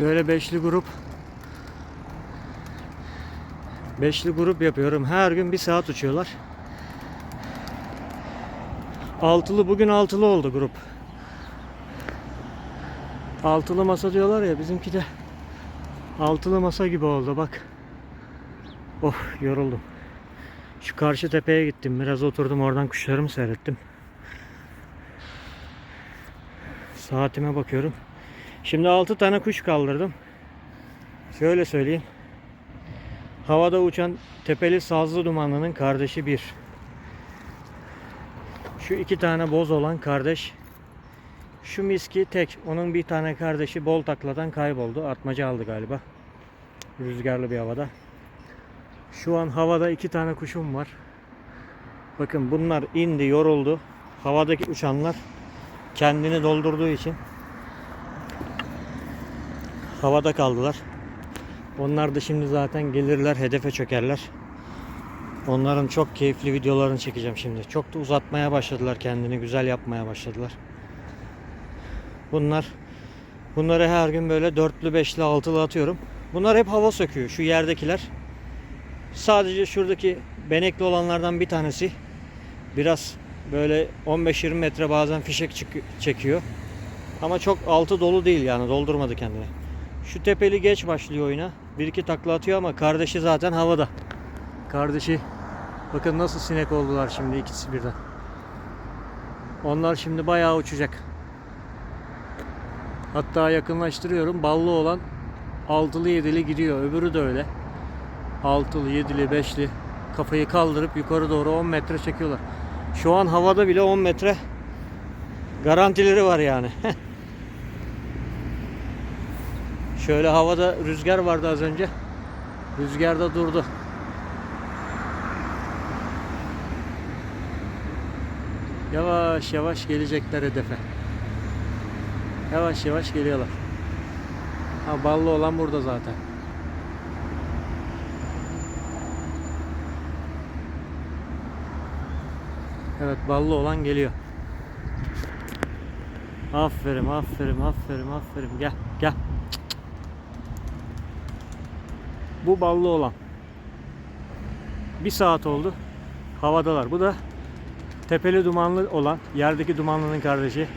Şöyle beşli grup Beşli grup yapıyorum. Her gün bir saat uçuyorlar. Altılı bugün altılı oldu grup. Altılı masa diyorlar ya bizimki de altılı masa gibi oldu bak. Oh yoruldum. Şu karşı tepeye gittim. Biraz oturdum oradan kuşlarımı seyrettim. Saatime bakıyorum. Şimdi 6 tane kuş kaldırdım. Şöyle söyleyeyim. Havada uçan tepeli sazlı dumanlının kardeşi bir. Şu iki tane boz olan kardeş. Şu miski tek. Onun bir tane kardeşi bol takladan kayboldu. Atmaca aldı galiba. Rüzgarlı bir havada. Şu an havada iki tane kuşum var. Bakın bunlar indi, yoruldu. Havadaki uçanlar kendini doldurduğu için havada kaldılar. Onlar da şimdi zaten gelirler, hedefe çökerler. Onların çok keyifli videolarını çekeceğim şimdi. Çok da uzatmaya başladılar kendini, güzel yapmaya başladılar. Bunlar bunları her gün böyle dörtlü, beşli, altılı atıyorum. Bunlar hep hava söküyor şu yerdekiler. Sadece şuradaki benekli olanlardan bir tanesi biraz böyle 15-20 metre bazen fişek çekiyor. Ama çok altı dolu değil yani doldurmadı kendini. Şu tepeli geç başlıyor oyuna. Bir iki takla atıyor ama kardeşi zaten havada. Kardeşi bakın nasıl sinek oldular şimdi ikisi birden. Onlar şimdi bayağı uçacak. Hatta yakınlaştırıyorum. Ballı olan altılı yedili gidiyor. Öbürü de öyle. Altılı, yedili, beşli kafayı kaldırıp yukarı doğru 10 metre çekiyorlar. Şu an havada bile 10 metre garantileri var yani. Şöyle havada rüzgar vardı az önce. Rüzgar da durdu. Yavaş yavaş gelecekler hedefe. Yavaş yavaş geliyorlar. Ha ballı olan burada zaten. Evet ballı olan geliyor. Aferin aferin aferin aferin gel gel. Bu ballı olan. Bir saat oldu. Havadalar. Bu da tepeli dumanlı olan yerdeki dumanlının kardeşi.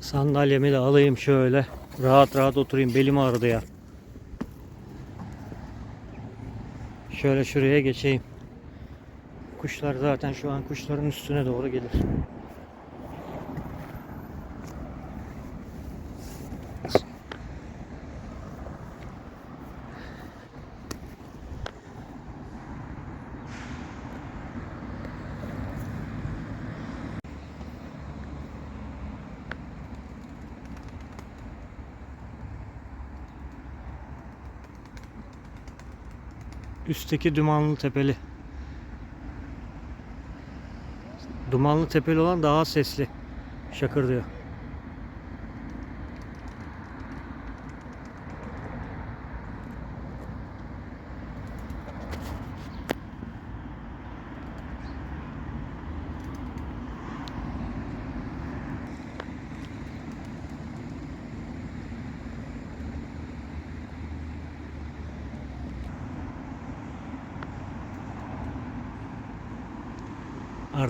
Sandalyemi de alayım şöyle. Rahat rahat oturayım. Belim ağrıdı ya. Şöyle şuraya geçeyim. Kuşlar zaten şu an kuşların üstüne doğru gelir. Üstteki dumanlı tepeli. Dumanlı tepeli olan daha sesli. Şakır diyor.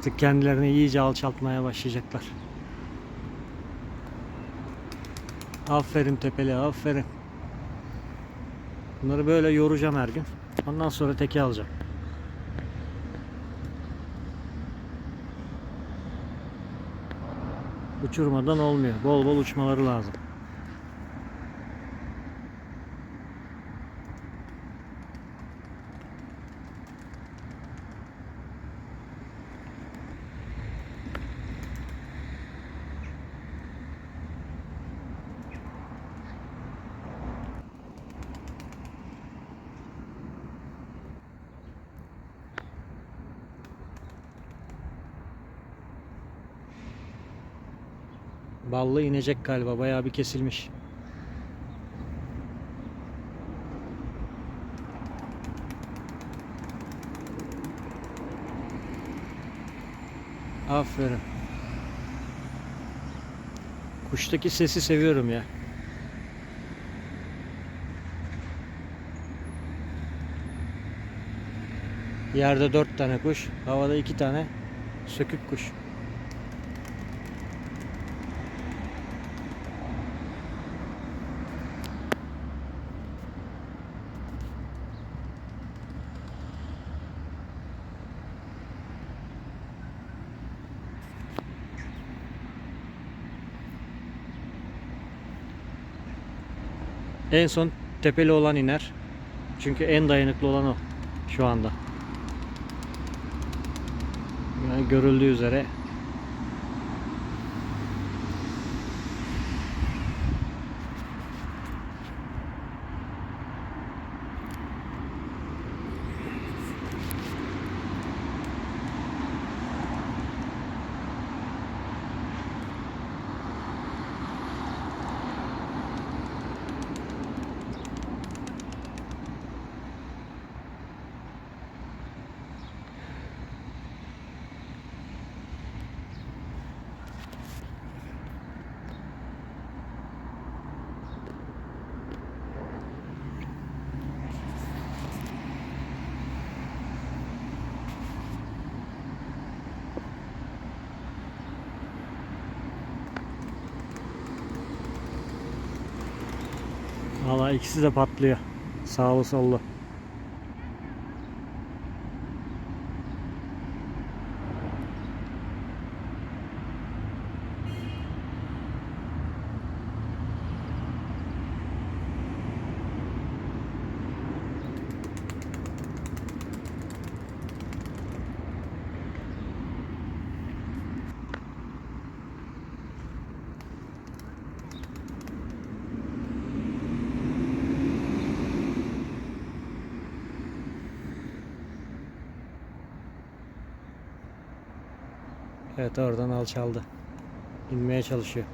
Artık kendilerini iyice alçaltmaya başlayacaklar. Aferin tepeli, aferin. Bunları böyle yoracağım her gün. Ondan sonra teke alacağım. Uçurmadan olmuyor. Bol bol uçmaları lazım. Ballı inecek galiba. Bayağı bir kesilmiş. Aferin. Kuştaki sesi seviyorum ya. Yerde dört tane kuş, havada iki tane sökük kuş. En son tepeli olan iner. Çünkü en dayanıklı olan o şu anda. Yani görüldüğü üzere Valla ikisi de patlıyor. Sağlı sollu. Evet oradan alçaldı. İnmeye çalışıyor.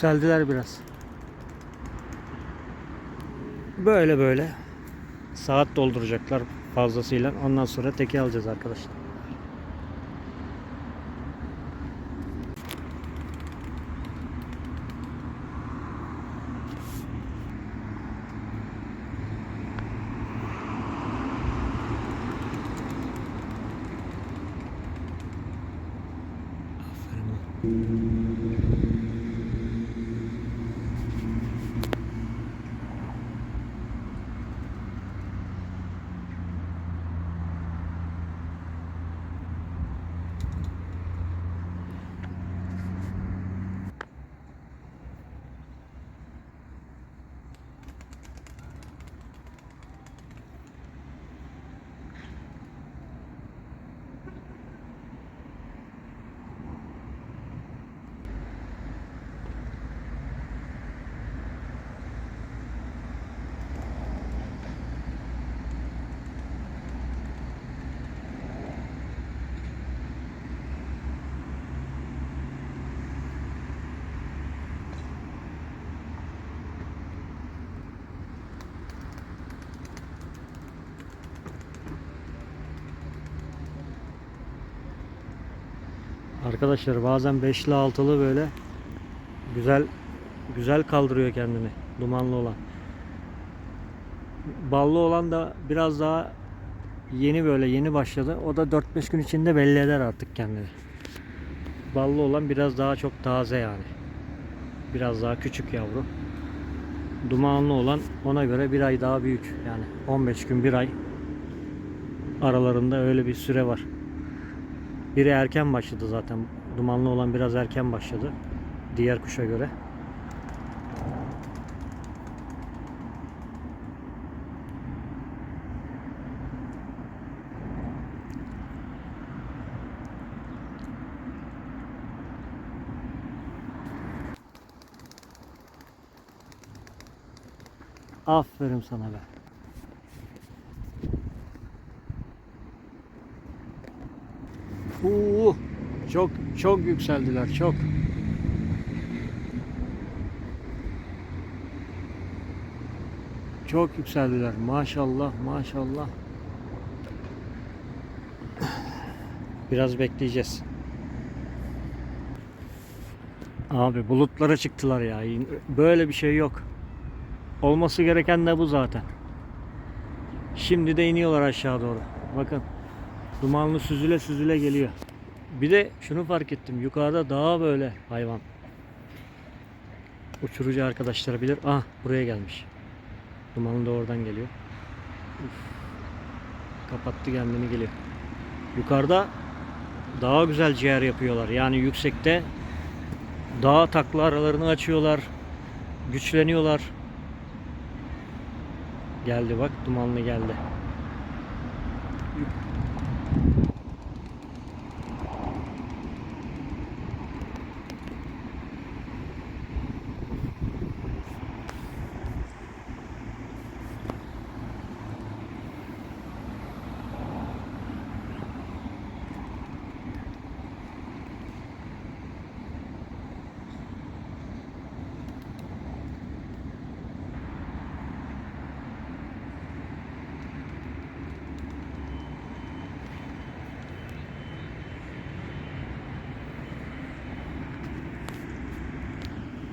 Yükseldiler biraz. Böyle böyle saat dolduracaklar fazlasıyla. Ondan sonra teki alacağız arkadaşlar. Aferin lan. Arkadaşlar bazen beşli altılı böyle güzel güzel kaldırıyor kendini dumanlı olan. Ballı olan da biraz daha yeni böyle yeni başladı. O da 4-5 gün içinde belli eder artık kendini. Ballı olan biraz daha çok taze yani. Biraz daha küçük yavru. Dumanlı olan ona göre bir ay daha büyük. Yani 15 gün bir ay aralarında öyle bir süre var. Biri erken başladı zaten. Dumanlı olan biraz erken başladı. Diğer kuşa göre. Aferin sana be. Çok çok yükseldiler çok. Çok yükseldiler. Maşallah maşallah. Biraz bekleyeceğiz. Abi bulutlara çıktılar ya. Böyle bir şey yok. Olması gereken de bu zaten. Şimdi de iniyorlar aşağı doğru. Bakın. Dumanlı süzüle süzüle geliyor. Bir de şunu fark ettim. Yukarıda daha böyle hayvan. Uçurucu arkadaşlar bilir. Ah buraya gelmiş. Dumanlı da oradan geliyor. Uf. Kapattı kendini geliyor. Yukarıda daha güzel ciğer yapıyorlar. Yani yüksekte dağ takla aralarını açıyorlar. Güçleniyorlar. Geldi bak dumanlı geldi.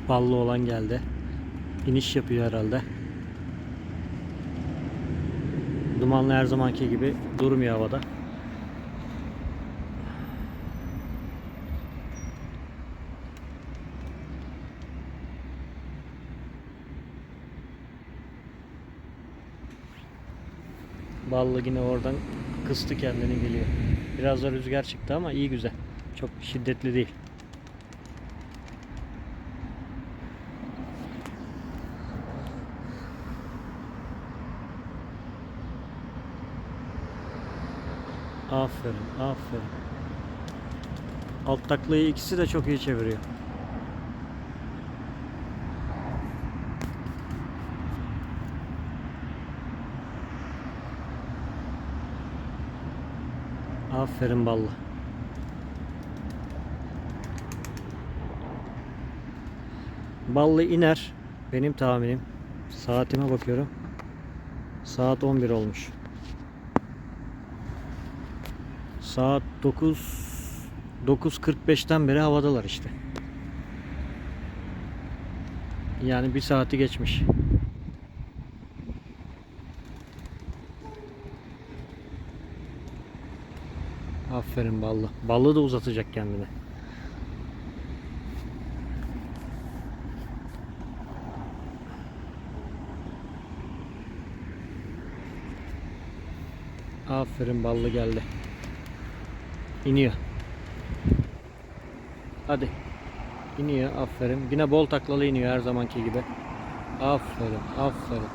Ballı olan geldi. İniş yapıyor herhalde. Dumanlı her zamanki gibi durmuyor havada. Ballı yine oradan kıstı kendini geliyor. Biraz da rüzgar çıktı ama iyi güzel. Çok şiddetli değil. Aferin, aferin. Alt taklayı ikisi de çok iyi çeviriyor. Aferin ballı. Ballı iner. Benim tahminim. Saatime bakıyorum. Saat 11 olmuş. Saat 9 9.45'ten beri havadalar işte. Yani bir saati geçmiş. Aferin ballı. Ballı da uzatacak kendini. Aferin ballı geldi. İniyor. Hadi. İniyor aferin. Yine bol taklalı iniyor her zamanki gibi. Aferin aferin.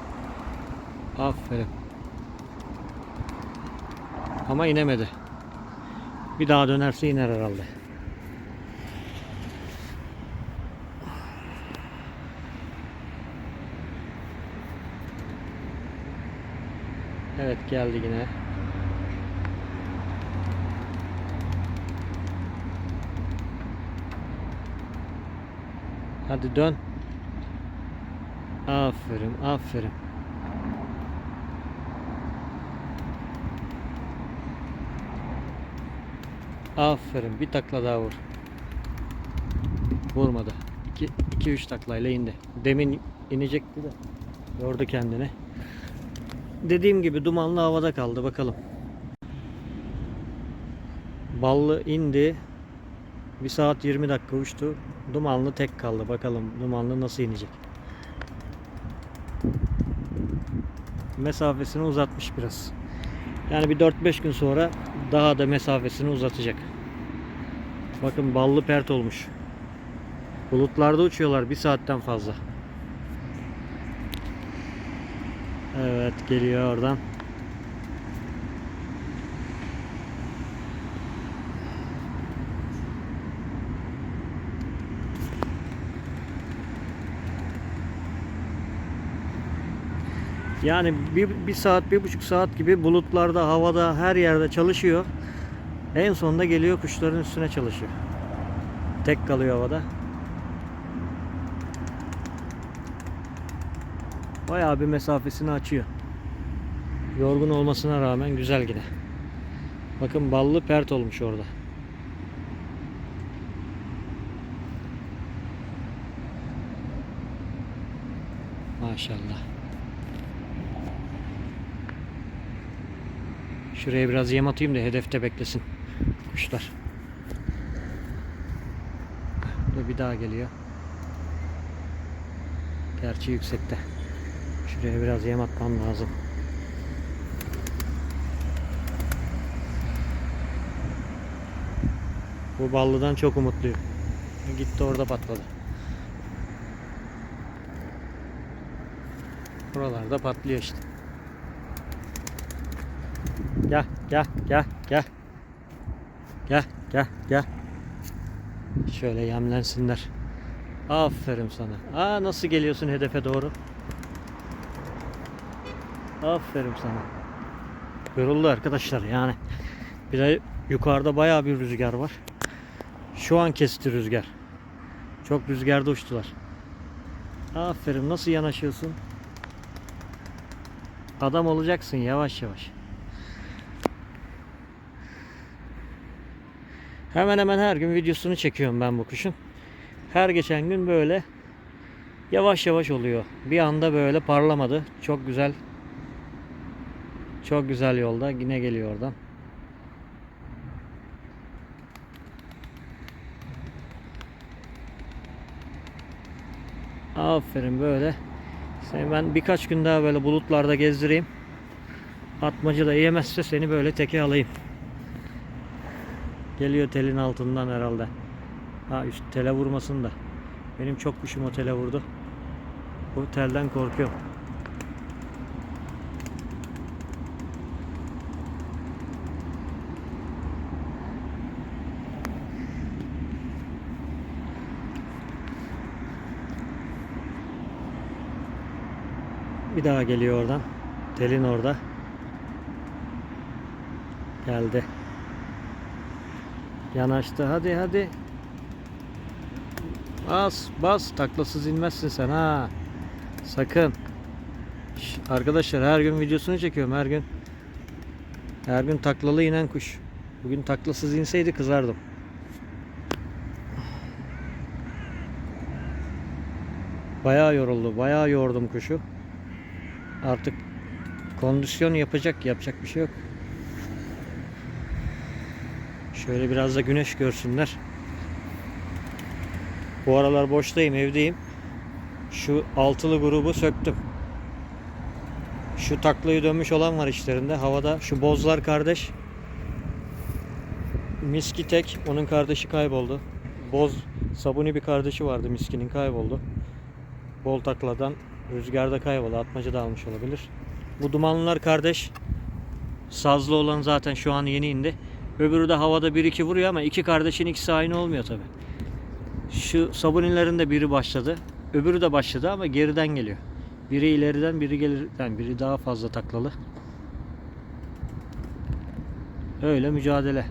Aferin. Ama inemedi. Bir daha dönerse iner herhalde. Evet geldi yine. Hadi dön. Aferin, aferin. Aferin. Bir takla daha vur. Vurmadı. 2-3 taklayla indi. Demin inecekti de yordu kendini. Dediğim gibi dumanlı havada kaldı. Bakalım. Ballı indi. 1 saat 20 dakika uçtu. Dumanlı tek kaldı. Bakalım dumanlı nasıl inecek. mesafesini uzatmış biraz. Yani bir 4-5 gün sonra daha da mesafesini uzatacak. Bakın ballı pert olmuş. Bulutlarda uçuyorlar bir saatten fazla. Evet geliyor oradan. Yani bir, bir saat, bir buçuk saat gibi bulutlarda, havada, her yerde çalışıyor. En sonunda geliyor kuşların üstüne çalışıyor. Tek kalıyor havada. Bayağı bir mesafesini açıyor. Yorgun olmasına rağmen güzel yine. Bakın ballı pert olmuş orada. Maşallah. Şuraya biraz yem atayım da hedefte beklesin kuşlar. Burada bir daha geliyor. Gerçi yüksekte. Şuraya biraz yem atmam lazım. Bu ballıdan çok umutluyum. Gitti orada patladı. Buralarda patlıyor işte. Gel, gel, gel, gel. Gel, gel, gel. Şöyle yemlensinler. Aferin sana. Aa nasıl geliyorsun hedefe doğru? Aferin sana. Yoruldu arkadaşlar yani. Bir de yukarıda bayağı bir rüzgar var. Şu an kesti rüzgar. Çok rüzgarda uçtular. Aferin nasıl yanaşıyorsun? Adam olacaksın yavaş yavaş. Hemen hemen her gün videosunu çekiyorum ben bu kuşun. Her geçen gün böyle yavaş yavaş oluyor. Bir anda böyle parlamadı. Çok güzel. Çok güzel yolda. Yine geliyor oradan. Aferin böyle. Seni ben birkaç gün daha böyle bulutlarda gezdireyim. Atmacı da yemezse seni böyle teke alayım. Geliyor telin altından herhalde. Ha üst tele vurmasın da. Benim çok kuşum o tele vurdu. Bu telden korkuyorum. Bir daha geliyor oradan. Telin orada. Geldi. Yanaştı. Hadi hadi. Bas bas. Taklasız inmezsin sen ha. Sakın. Arkadaşlar her gün videosunu çekiyorum her gün. Her gün taklalı inen kuş. Bugün taklasız inseydi kızardım. Bayağı yoruldu. Bayağı yordum kuşu. Artık kondisyon yapacak. Yapacak bir şey yok. Şöyle biraz da güneş görsünler. Bu aralar boştayım, evdeyim. Şu altılı grubu söktüm. Şu taklayı dönmüş olan var içlerinde. Havada şu bozlar kardeş. Miski tek, onun kardeşi kayboldu. Boz, sabuni bir kardeşi vardı Miski'nin kayboldu. Bol takladan rüzgarda kayboldu. Atmaca da almış olabilir. Bu dumanlılar kardeş. Sazlı olan zaten şu an yeni indi. Öbürü de havada 1-2 vuruyor ama iki kardeşin ikisi aynı olmuyor tabi. Şu sabunilerin de biri başladı. Öbürü de başladı ama geriden geliyor. Biri ileriden biri gelirden biri daha fazla taklalı. Öyle mücadele.